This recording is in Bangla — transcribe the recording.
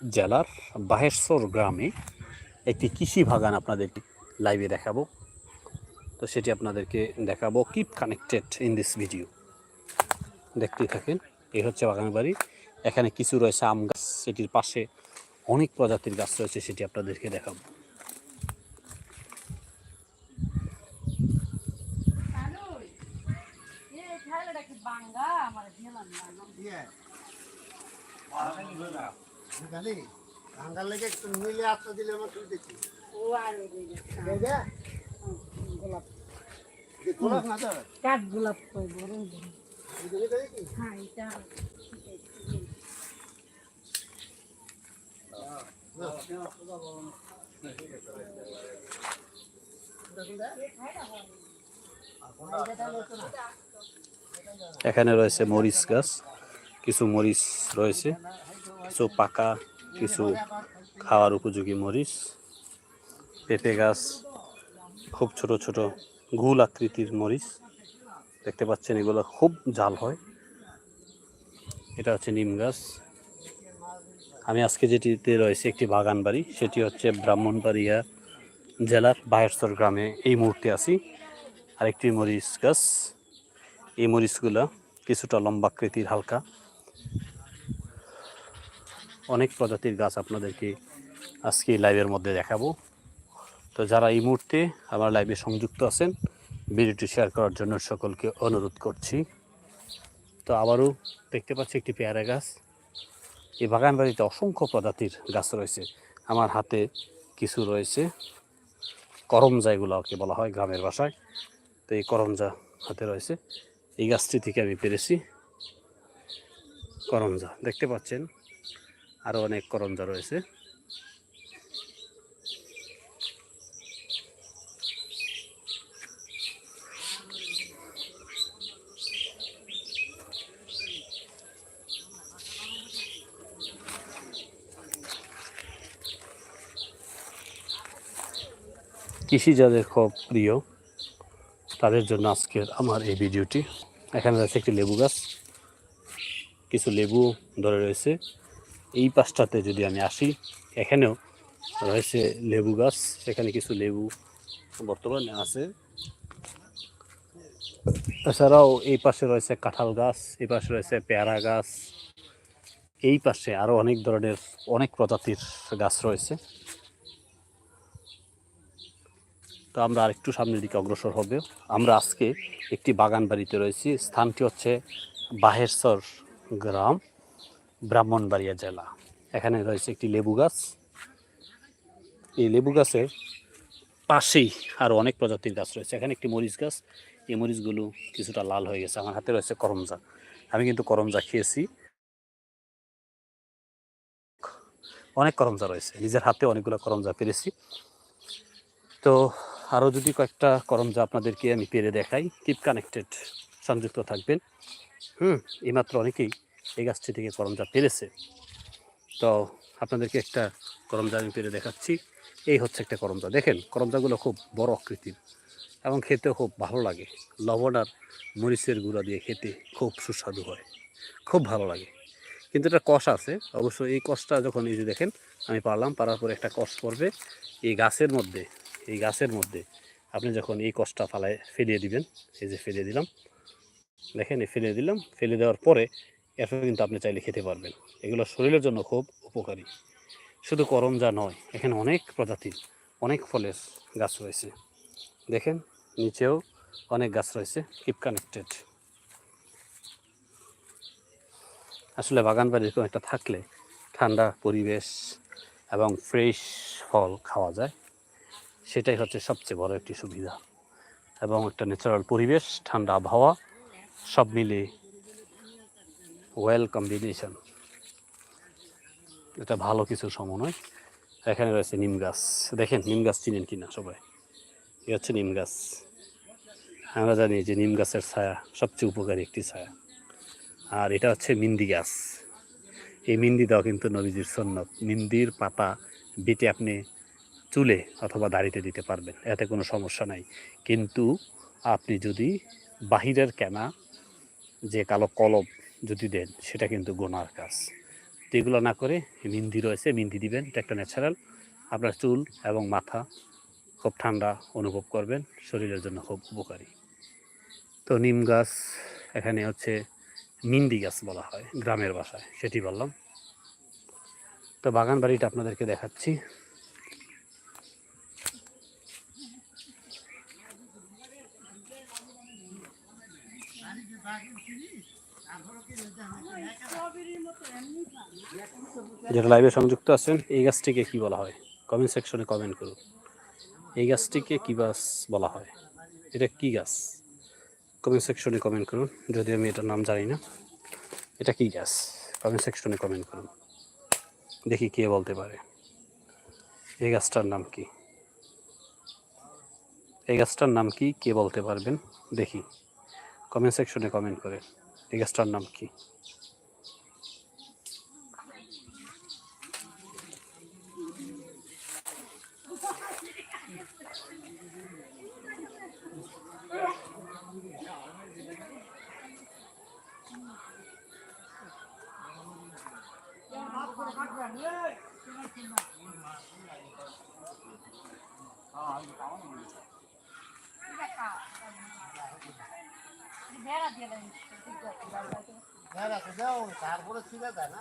জেলার বাহেশ্বর গ্রামে একটি কৃষি বাগান আপনাদের লাইভে দেখাবো। তো সেটি আপনাদেরকে দেখাবো keep connected in this video দেখতেই থাকেন এই হচ্ছে বাগান বাড়ি। এখানে কিছু রয়েছে আম গাছ সেটির পাশে অনেক প্রজাতির গাছ রয়েছে সেটি আপনাদেরকে দেখাবো। খালি ঠান্ডার লেগে একটু মিলে আটটা দিলে আমার তুই দেখি? গোলাপ গোলাপ না কাঠ গোলাপ কই বড় এগুলো দেখি? হ্যাঁ এটা এখানে রয়েছে মরিচ গাছ কিছু মরিচ রয়েছে। কিছু পাকা, কিছু খাওয়ার উপযোগী মরিচ, পেঁপে গাছ, খুব ছোট ছোট গুল আকৃতির মরিচ, দেখতে পাচ্ছেন এগুলো খুব জাল হয়। এটা হচ্ছে নিম গাছ। আমি আজকে যেটিতে রয়েছে একটি বাগান বাড়ি, সেটি হচ্ছে ব্রাহ্মণবাড়িয়া জেলার বাহেশ্বর গ্রামে এই মুহূর্তে আছি। আরেকটি মরিচ গাছ। এই মরিচগুলো কিছুটা লম্বাকৃতির হালকা। অনেক প্রজাতির গাছ আপনাদেরকে আজকে লাইভের মধ্যে দেখাবো। তো যারা এই মুহূর্তে আমার লাইভে সংযুক্ত আছেন, ভিডিওটি শেয়ার করার জন্য সকলকে অনুরোধ করছি। তো আবারও দেখতে পাচ্ছি একটি পেয়ারা গাছ। এই বাগান বাড়িতে অসংখ্য প্রজাতির গাছ রয়েছে। আমার হাতে কিছু রয়েছে। করমজা এগুলোকে বলা হয় গ্রামের ভাষায়। তো এই করমজা হাতে রয়েছে। এই গাছটি থেকে আমি পেরেছি। করমজা, দেখতে পাচ্ছেন? আরও অনেক করমজা রয়েছে। কৃষি যাদের খুব প্রিয়, তাদের জন্য আজকের আমার এই ভিডিওটি। এখানে রয়েছে একটি লেবু গাছ, কিছু লেবু ধরে রয়েছে। এই পাশটাতে যদি আমি আসি, এখানেও রয়েছে লেবু গাছ। সেখানে কিছু লেবু বর্তমানে আছে। এছাড়াও এই পাশে রয়েছে কাঁঠাল গাছ, এই পাশে রয়েছে পেয়ারা গাছ। এই পাশে আরও অনেক ধরনের অনেক প্রজাতির গাছ রয়েছে। তো আমরা আরেকটু সামনের দিকে অগ্রসর হবে। আমরা আজকে একটি বাগান বাড়িতে রয়েছি। স্থানটি হচ্ছে বাহেশ্বর গ্রাম। ব্রাহ্মণবাড়িয়া জেলা। এখানে রয়েছে একটি লেবু গাছ। এই লেবু গাছের পাশেই আরও অনেক প্রজাতির গাছ রয়েছে। এখানে একটি মরিচ গাছ। এই মরিচগুলো কিছুটা লাল হয়ে গেছে। আমার হাতে রয়েছে করমজা। আমি কিন্তু করমজা খেয়েছি। অনেক করমজা রয়েছে। নিজের হাতে অনেকগুলো করমজা পেরেছি। তো আরও যদি কয়েকটা করমজা আপনাদেরকে আমি পেরে দেখাই কিপ কানেক্টেড সংযুক্ত থাকবেন। হুম, এইমাত্র অনেকেই এই গাছটি থেকে করমজা পেরেছে তো আপনাদেরকে একটা করমজা আমি পেরে দেখাচ্ছি। এই হচ্ছে একটা করমজা দেখেন করমজাগুলো খুব বড় আকৃতির এবং খেতেও খুব ভালো লাগে। লবণ আর মরিচের গুঁড়া দিয়ে খেতে খুব সুস্বাদু হয়। খুব ভালো লাগে। কিন্তু এটা কষ আছে। অবশ্য এই কষটা যখন এই যে দেখেন, আমি পারলাম, পারার পরে একটা কষ পড়বে। এই গাছের মধ্যে, এই গাছের মধ্যে আপনি যখন এই কষটা ফালায় ফেলিয়ে দিবেন, এই যে ফেলিয়ে দিলাম, দেখেন এই ফেলে দিলাম, ফেলে দেওয়ার পরে এরপর কিন্তু আপনি চাইলে খেতে পারবেন। এগুলো শরীরের জন্য খুব উপকারী। শুধু করমজা নয়, এখানে অনেক প্রজাতির, অনেক ফলের গাছ রয়েছে। দেখেন, নিচেও অনেক গাছ রয়েছে কিপ কানেক্টেড আসলে বাগান বাড়ি এরকম একটা থাকলে ঠান্ডা পরিবেশ এবং ফ্রেশ ফল খাওয়া যায়, সেটাই হচ্ছে সবচেয়ে বড় একটি সুবিধা। এবং একটা ন্যাচারাল পরিবেশ, ঠান্ডা আবহাওয়া, সব মিলে ওয়েল কম্বিনেশন। এটা ভালো কিছু সমন্বয়। এখানে রয়েছে নিম গাছ। দেখেন, নিম গাছ চিনেন কিনা সবাই? এ হচ্ছে নিম গাছ। আমরা জানি যে নিম গাছের ছায়া সবচেয়ে উপকারী একটি ছায়া। আর এটা হচ্ছে মিন্দি গাছ। এই মিন্দি দেওয়া কিন্তু নবীজির সন্ন্যত। মিন্দির পাতা বেটে আপনি চুলে অথবা দাড়িতে দিতে পারবেন। এতে কোনো সমস্যা নাই। কিন্তু আপনি যদি বাহিরের কেনা যে কালো কলম যদি দেন, সেটা কিন্তু গোনার কাজ। তো এগুলো না করে মিন্দি রয়েছে মিন্দি দিবেন এটা একটা ন্যাচারাল। আপনার চুল এবং মাথা খুব ঠান্ডা অনুভব করবেন, শরীরের জন্য খুব উপকারী। তো নিম গাছ, এখানে হচ্ছে মিন্দি গাছ বলা হয়, গ্রামের বাসায়, সেটি বললাম। তো বাগান বাড়িটা আপনাদেরকে দেখাচ্ছি। যারা লাইভে সংযুক্ত আছেন, এই গাছটিকে কি বলা হয়? কমেন্ট সেকশনে কমেন্ট করুন। এই গাছটিকে কি গাছ বলা হয়? এটা কি গাছ? কমেন্ট সেকশনে কমেন্ট করুন। যদি আমি এটার নাম জানি না, এটা কি গাছ? কমেন্ট সেকশনে কমেন্ট করুন। দেখি কে বলতে পারে। এই গাছটার নাম কি? এই গাছটার নাম কি? কে বলতে পারবেন? দেখি। কমেন্ট সেকশনে কমেন্ট করে। এই গাছটার নাম কি? হ্যাঁ তারপরে ছিঁড়ে দেয় না।